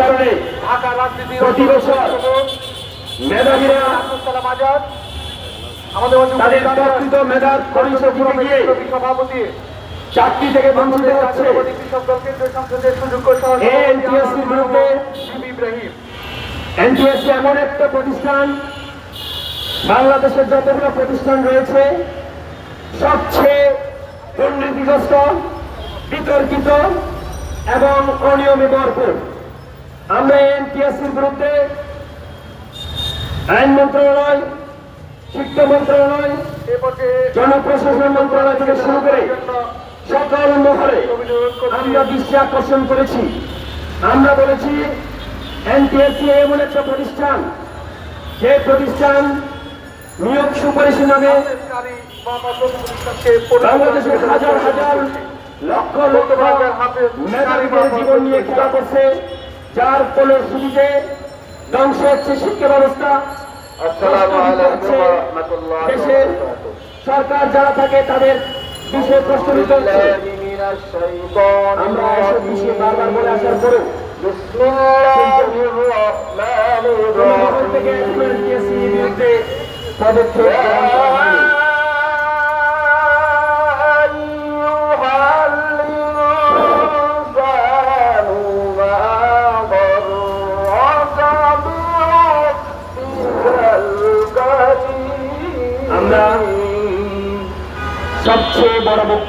কারণে ঢাকা রাজনীতির প্রতি বছর মেধাবীরা আজাদ আমাদের তাদের প্রকৃত মেধার সভাপতি চাকরি থেকে বঞ্চিত হচ্ছে। বিরুদ্ধে ইব্রাহিম। এনটিএসসি এমন একটা প্রতিষ্ঠান বাংলাদেশের যতগুলো প্রতিষ্ঠান রয়েছে সবচেয়ে দুর্নীতিগ্রস্ত বিতর্কিত এবং অনিয়মে ভরপুর। আমরা এনটিএসসির বিরুদ্ধে আইন মন্ত্রণালয়, শিক্ষা মন্ত্রণালয়, জনপ্রশাসন মন্ত্রণালয় থেকে শুরু করে সকল মহলে আমরা দৃষ্টি আকর্ষণ করেছি। আমরা বলেছি এনটিএসসি এমন একটা প্রতিষ্ঠান, যে প্রতিষ্ঠান নিয়োগ সুপারিশ নামে বাংলাদেশের হাজার হাজার লক্ষ লক্ষ মেধাবীদের জীবন নিয়ে খেলা করছে। যার ফলশ্রুতিতে ধ্বংস হচ্ছে শিক্ষা ব্যবস্থা। দেশের সরকার যারা থাকে তাদের বিষয়ে শাইতানির আমরা এসব বিষয়ে বারবার বলে আসার পরেও বিসমিল্লাহির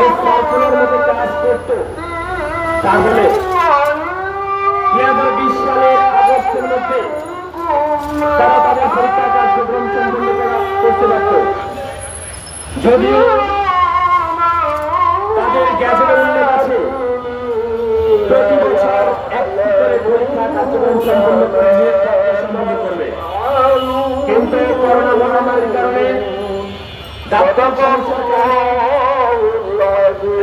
এই সার্কুলার তাহলে হাজার বিশ সালের করতে পারত। যদিও তাদের গ্যাজেটের উল্লেখ আছে, প্রতি বছর একটি পরীক্ষা কার্যক্রম সম্পন্ন করে কিন্তু করোনা মহামারীর কারণে ডাক্তার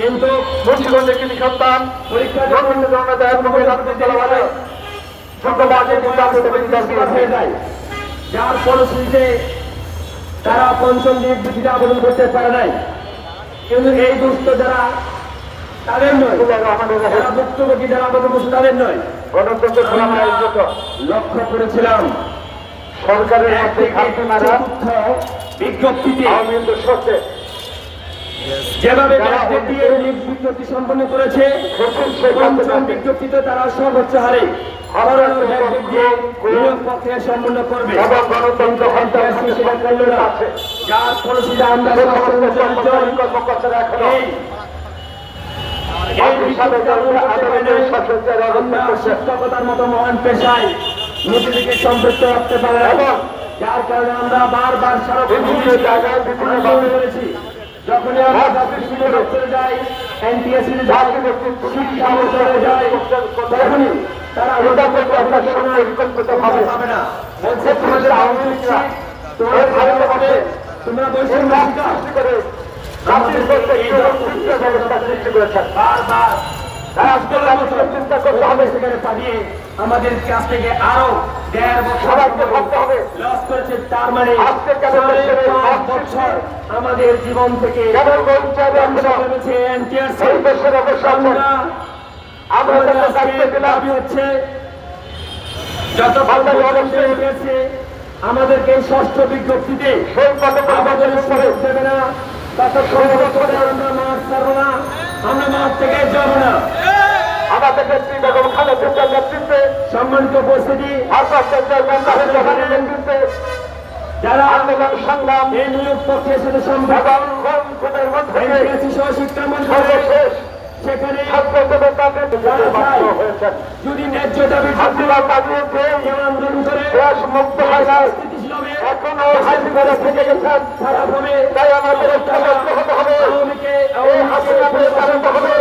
কিন্তু মুন্সিগঞ্জের কৃতি সন্তান যার ফলশ্রুতিতে তারা পঞ্চম নিয়োগ আবেদন করতে পারে নাই। কিন্তু এই দুষ্ট যারা তাদের নয়। যারা ভুক্তভোগী যারা আবেদন করছে তাদের নয়। লক্ষ্য করেছিলাম সরকারের বিজ্ঞপ্তিতে যেভাবে ব্যাংকের দিয়ে নিয়োগ বিজ্ঞপ্তি সম্পন্ন করেছে পঞ্চম বিজ্ঞপ্তিতে তারা সর্বোচ্চ হারে আবারও ব্যাংকের দিয়ে নিয়োগ প্রক্রিয়া সম্পন্ন করবে করল না। যার ফলশ্রুতিতে আমরা এই শিক্ষকতার মতো মহান পেশায় নিজেদেরকে সম্পৃক্ত রাখতে পারে এবং যার কারণে আমরা বারবার সারা জায়গায় বিভিন্ন করেছি যখনই আমরা জাতীয় শিক্ষা দপ্তরে যাই এনটিএসসি শিক্ষা মন্ত্রণালয়ে যাই তখনই তারা ওটা করতে আপনার সময় বিকল্পিত হবে না। বলছে তোমাদের আওয়ামী লীগরা তোমার ভালো হবে। তোমরা বৈষম্য শিকার করে জাতির কীরকম শিক্ষা ব্যবস্থা সৃষ্টি করেছেন। বারবার চিন্তা করতে হবে। সেখানে পাঠিয়ে আমাদের কাছ থেকে আরও বছর সবাইকে ভাবতে হবে। লস করেছে তার মানে আজকে কেন বছর আমাদের জীবন থেকে এই দেশের আমরা দাবি হচ্ছে যত অবশ্যই আমাদেরকে ষষ্ঠ বিজ্ঞপ্তিতে সেই আমাদের সুযোগ দেবে না। পর্যন্ত আমরা ছাড়বো না। আমরা মাঠ থেকে যাব না। আমাদের নেত্রী বেগম খালেদা নেতৃত্বে সম্মানিত উপস্থিতি চেয়ারম্যান তাহের নেতৃত্বে যারা আন্দোলন সংগ্রাম এই নিয়োগ প্রক্রিয়ার সাথে সম্পর্ক সর্বশেষ সেখানে যদি ন্যায্য দাবি আন্দোলন করে মুক্ত হয় না। এখনও থেকে গেছেন। তাই আমাদের হবে।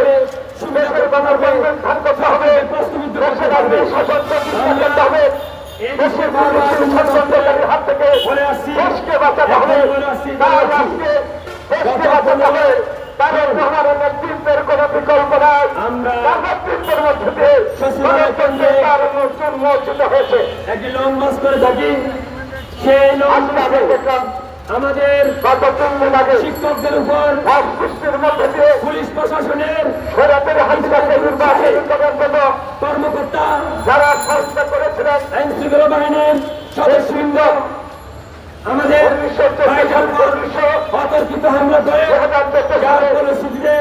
হয়েছে। একটি লং মাস করে থাকি। সেই লং দেখলাম। আমাদের গত তিন দিন আগে শিক্ষকদের উপর মধ্যে দিয়ে পুলিশ প্রশাসনের সরাতের নির্বাচন কর্মকর্তা যারা সংস্থা করেছিলেন আইন শৃঙ্খলা বাহিনীর সদস্যবৃন্দ আমাদের অতর্কিত হামলা করে যার পরিস্থিতিতে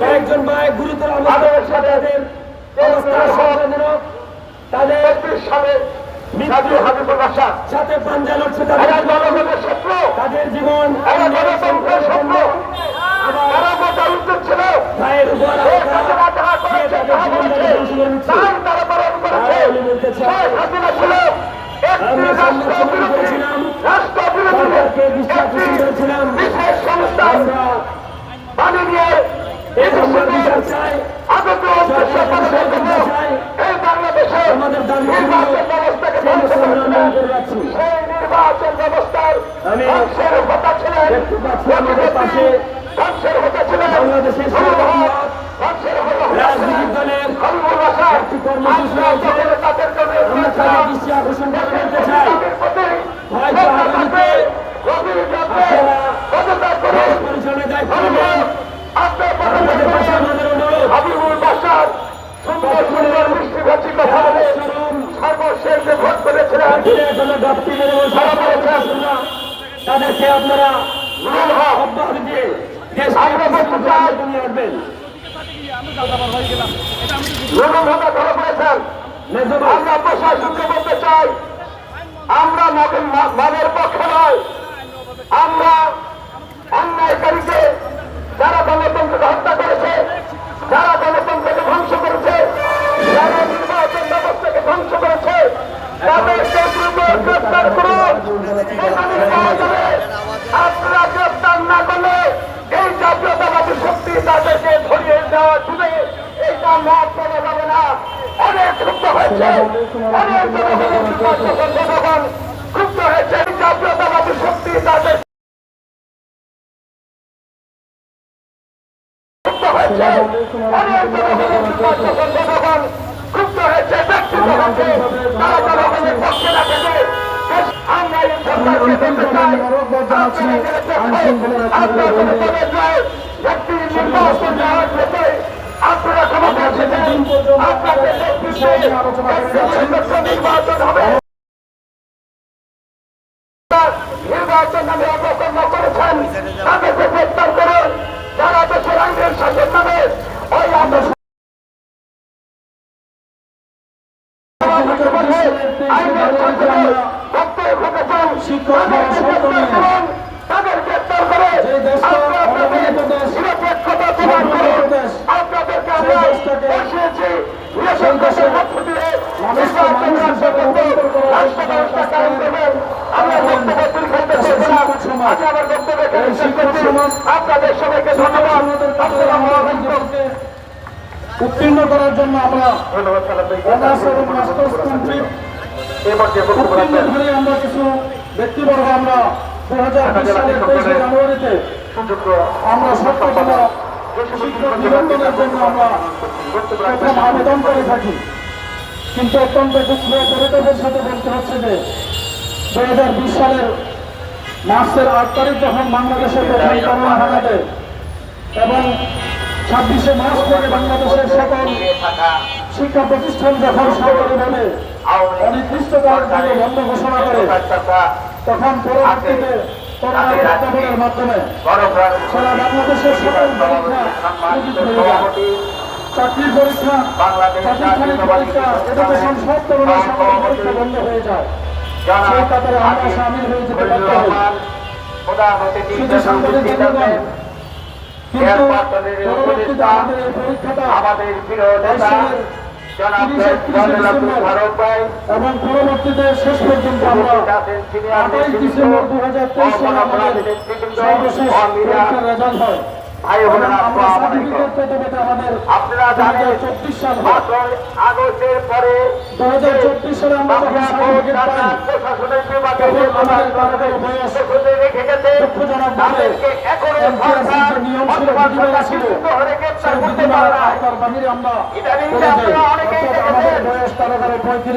কয়েকজন ভাই গুরুতর আমাদের তাদের অবস্থা সন্দেহজনক সালে কাজী হাবিবুল বাসা সাথে পাঞ্জা লড়ছে এরা জনগণের শত্রু তাদের জীবন এরা গণতন্ত্রের শত্রু তারা বোঝা উচিত ছিল। তারা পালন করেছে। শেখ হাসিনা ছিল। একটি রাষ্ট্র বিরোধী রাষ্ট্র বিরোধী সরকারকে বিশ্বাস একটি বিশেষ সংস্থা আমরা বাণী নির্বাচন ব্যবস্থার আমি দেখতে পাচ্ছি আমাদের পাশে বাংলাদেশের রাজনৈতিক দলের একটি কর্মসূচি রয়েছে। আমরা তাদের দৃষ্টি আকর্ষণ করে বলতে চাই। হয়তো আগামীতে পড়েছেন মেজবান আমরা প্রশাসনকে বলতে চাই। আমরা মানের মানের পক্ষে নয়। আমরা অন্যায়কারীকে যারা গণতন্ত্রকে হত্যা করেছে যারা গণতন্ত্রকে ধ্বংস করেছে যারা নির্বাচন ক্ষুব্ধ হয়েছে জাতীয়তাবাদী শক্তি তাদের ক্ষুব্ধ হয়েছে ব্যক্তিগতভাবে তারা জনগণের পক্ষে না থেকে আমরা এই সরকারকে বলতে চাই আপনারা কোনো একটি নির্বাচন দেওয়ার আপনাদের নেতৃত্বে নির্বাচন হবে নির্বাচন নামে অপকর্ম করেছেন তাদেরকে গ্রেপ্তার করুন যারা দেশের আইনের শাসন নামে ওই আন্দোলন আইনের শাসনে ভক্তের ঘটেছেন তাদেরকে গ্রেপ্তার করুন তাদের গ্রেপ্তার করে আপনাদের নিরপেক্ষতা প্রমাণ করুন উত্তীর্ণ করার জন্য আমরা অনার্স উত্তীর্ণ ধরে আমরা কিছু ব্যক্তিবর্গ আমরা দু হাজার জানুয়ারিতে আমরা সত্যজনা আবেদন করে থাকি কিন্তু অত্যন্ত দুঃখ পরিবেশের সাথে বলতে হচ্ছে যে দু হাজার বিশ সালের মার্চের আট তারিখ যখন বাংলাদেশের প্রথম করোনা হানাতে এবং ছাব্বিশে মার্চ থেকে বাংলাদেশের সকল শিক্ষা প্রতিষ্ঠান যখন সরকারিভাবে অনির্দিষ্টকালের জন্য বন্ধ ঘোষণা করে, তখন পরবর্তীতে মাধ্যমে সারা বাংলাদেশের সকল যায় চাকরির পরীক্ষা প্রাতিষ্ঠানিক পরীক্ষা এডুকেশন সব ধরনের সকল পরীক্ষা বন্ধ হয়ে যায়। সেই কাতারে আমরা সামিল হয়ে যেতে পারতাম শুধু সাংবাদিক বন্ধুগণ কিন্তু পরবর্তীতে আমাদের এই পরীক্ষাটা আমাদের এবং পরবর্তীতে শেষ পর্যন্ত আমরা আঠাইশ ডিসেম্বর দু হাজার তেইশ সালে আমাদের সর্বশেষ পরীক্ষার রেজাল্ট হয়। আপনারা জানেন আগস্টের পরে দু হাজার চব্বিশ সালে আমরা প্রশাসনের বিভাগে রেখে গেছে তাদেরকে এখনও ছিল বিধিমালা ছিল সেই বিধিমালার আওতার বাহিরে আমরা ইদানিং আপনারা অনেকেই দেখেছেন। পঁয়ত্রিশ